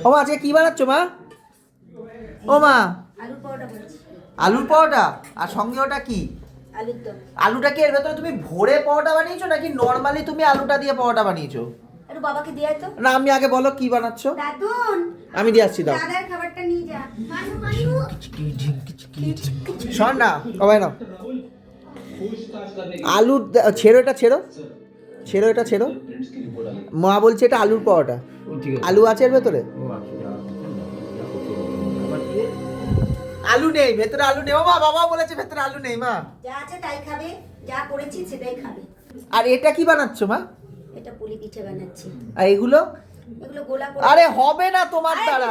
ও মা আজকে কি বানাচ্ছো মা? ও মা। আলুর পরোটা আর সঙ্গে ওটা কি? আলুটা কি এর ভেতরে তুমি ভরে পরোটা বানিয়েছো নাকি নর্মালি তুমি আলুটা দিয়ে পরোটা বানিয়েছো? বাবাকে দিয়ে তো। না আমি আগে বলো কি বানাচ্ছো। দাদুন। আমি দিয়ে আসছি দাও। দাদার খাবারটা নিয়ে যা। মানু মানু। শোন না সবাই নাও। আলু ছেড়ো এটা ছেড়ো। ছেড়ো এটা ছেড়ো। মা বলছে এটা আলুর পরোটা। আলু আছে এর ভেতরে? আলু নেই ভেতরে আলু নেই। মা বাবা বলেছে ভেতরে আলু নেই মা। যা আছে তাই খাবে যা করেছি সেটাই খাবে। আর এটা কি বানাচ্ছো মা? এটা পুলি পিঠে বানাচ্ছি। আর এগুলো? আরে হবে না তোমার দ্বারা।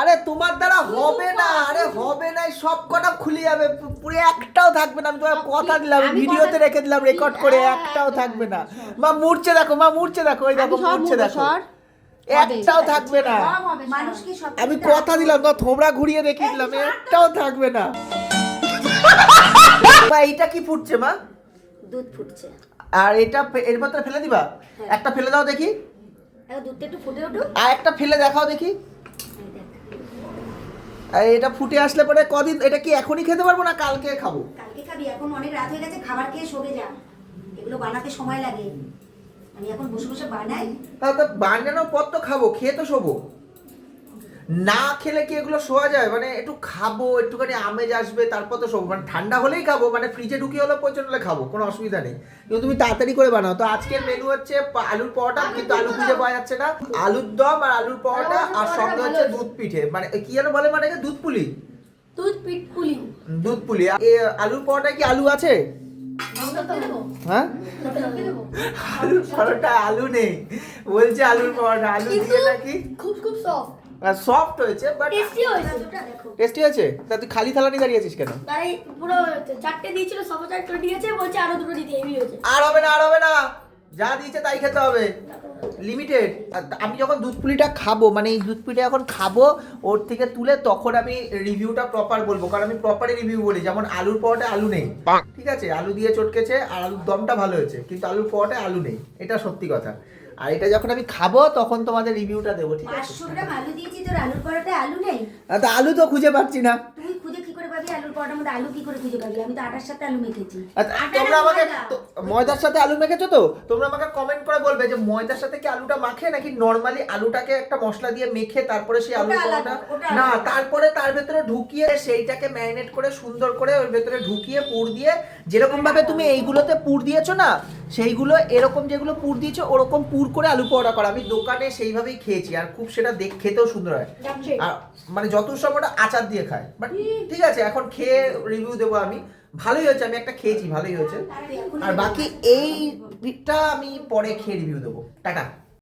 আরে তোমার দ্বারা হবে না আরে হবে না সব কটা খুলে যাবে। পুরো একটাও থাকবে না আমি তোমার কথা দিলাম ভিডিওতে রেখে দিলাম রেকর্ড করে হ্যাঁ, একটাও থাকবে না। মা মূর্ছে দেখো মা মূর্ছে দেখো ওই দেখো মূর্ছে দেখো। একটাও থাকবে না। আমি কথা দিলাম তো থোবড়া ঘুরিয়ে দেখিয়ে দিলাম একটাও থাকবে না। মা এইটা কি ফুটছে মা? দুধ ফুটছে। আর এটা এর মধ্যে ফেলে দিবা? হ্যাঁ। একটা ফেলে দাও দেখি। দুধটা একটু ফুটে উঠুক। আর একটা ফেলে দেখাও দেখি। আর এটা ফুটে আসলে পরে কদিন এটা কি এখনই খেতে পারব না কালকে খাব? কালকে খাবি এখন অনেক রাত হয়ে গেছে খাবার খেয়ে শোবে যা। এগুলো বানাতে সময় লাগে। আমি এখন বসে বসে বানাই। তো বানানোর পর তো খাব খেয়ে তো শোবো। না খেলে কি এগুলো শোয়া যায়? মানে একটু খাব একটুখানি আমেজ আসবে তারপর তো শোবো। মানে ঠান্ডা হলেই খাব মানে ফ্রিজে ঢুকিয়ে হলে হলে খাব কোনো অসুবিধা নেই। কিন্তু তুমি তাড়াতাড়ি করে বানাও। তো আজকের মেনু হচ্ছে আলুর পরোটা কিন্তু আলু খুঁজে পাওয়া যাচ্ছে না। আলুর দম আর আলুর পরোটা আর সঙ্গে হচ্ছে দুধ পিঠে। মানে কি যেন বলে মানে কি? দুধ পুলি। দুধ পিঠ পুলি। দুধ পুলি। আলুর পরোটা কি আলু আছে? হ্যাঁ? পরোটা আলু নেই। বলছে আলুর পরোটা। আলু দিয়ে নাকি? খুব খুব সফট সফট হয়েছে বাট টেস্টি হয়েছে। টেস্টি আছে তা তুই খালি থালা নিয়ে দাঁড়িয়ে আছিস কেন? তাই পুরো চারটে দিয়েছিল সব চারটে দিয়েছে বলছে আরও দুটো দিতে হেভি হয়েছে। আর হবে না আর হবে না। যা দিয়েছে তাই খেতে হবে। লিমিটেড আমি যখন দুধ পুলিটা খাব মানে এই দুধ পুলিটা যখন খাব ওর থেকে তুলে তখন আমি রিভিউটা প্রপার বলব। কারণ আমি প্রপারই রিভিউ বলি যেমন আলুর পরোটা আলু নেই। ঠিক আছে? আলু দিয়ে চটকেছে আর আলুর দমটা ভালো হয়েছে। কিন্তু আলুর পরোটায় আলু নেই। এটা সত্যি কথা। আর এটা যখন আমি খাব তখন তোমাদের রিভিউটা দেবো ঠিক আছে? আলু দিয়েছি তোর আলুর পরোটায় আলু নেই? আলু তো খুঁজে পাচ্ছি না। পরোটার মধ্যে আলু কি করে খুঁজে পাবি? আমি তো আটার সাথে আলু মেখেছি। তোমরা আমাকে ময়দার সাথে আলু মেখেছো তো? তোমরা আমাকে কমেন্ট করে বলবে যে ময়দার সাথে কি আলুটা মাখে নাকি নর্মালি আলুটাকে একটা মশলা দিয়ে মেখে তারপরে সেই আলু পরোটা না তারপরে তার ভেতরে ঢুকিয়ে সেইটাকে ম্যারিনেট করে সুন্দর করে ওর ভেতরে ঢুকিয়ে পুর দিয়ে যেরকম ভাবে তুমি এইগুলোতে পুর দিয়েছ না সেইগুলো এরকম যেগুলো পুর দিয়েছে ওরকম পুর করে আলু পরোটা করা। আমি দোকানে সেইভাবেই খেয়েছি আর খুব সেটা দেখ খেতেও সুন্দর হয়। আর মানে যত সব ওটা আচার দিয়ে খায়। বাট ঠিক আছে এখন খেয়ে রিভিউ দেবো আমি। ভালোই হয়েছে আমি একটা খেয়েছি ভালোই হয়েছে। আর বাকি এইটা আমি পরে খেয়ে রিভিউ দেবো। টাটা।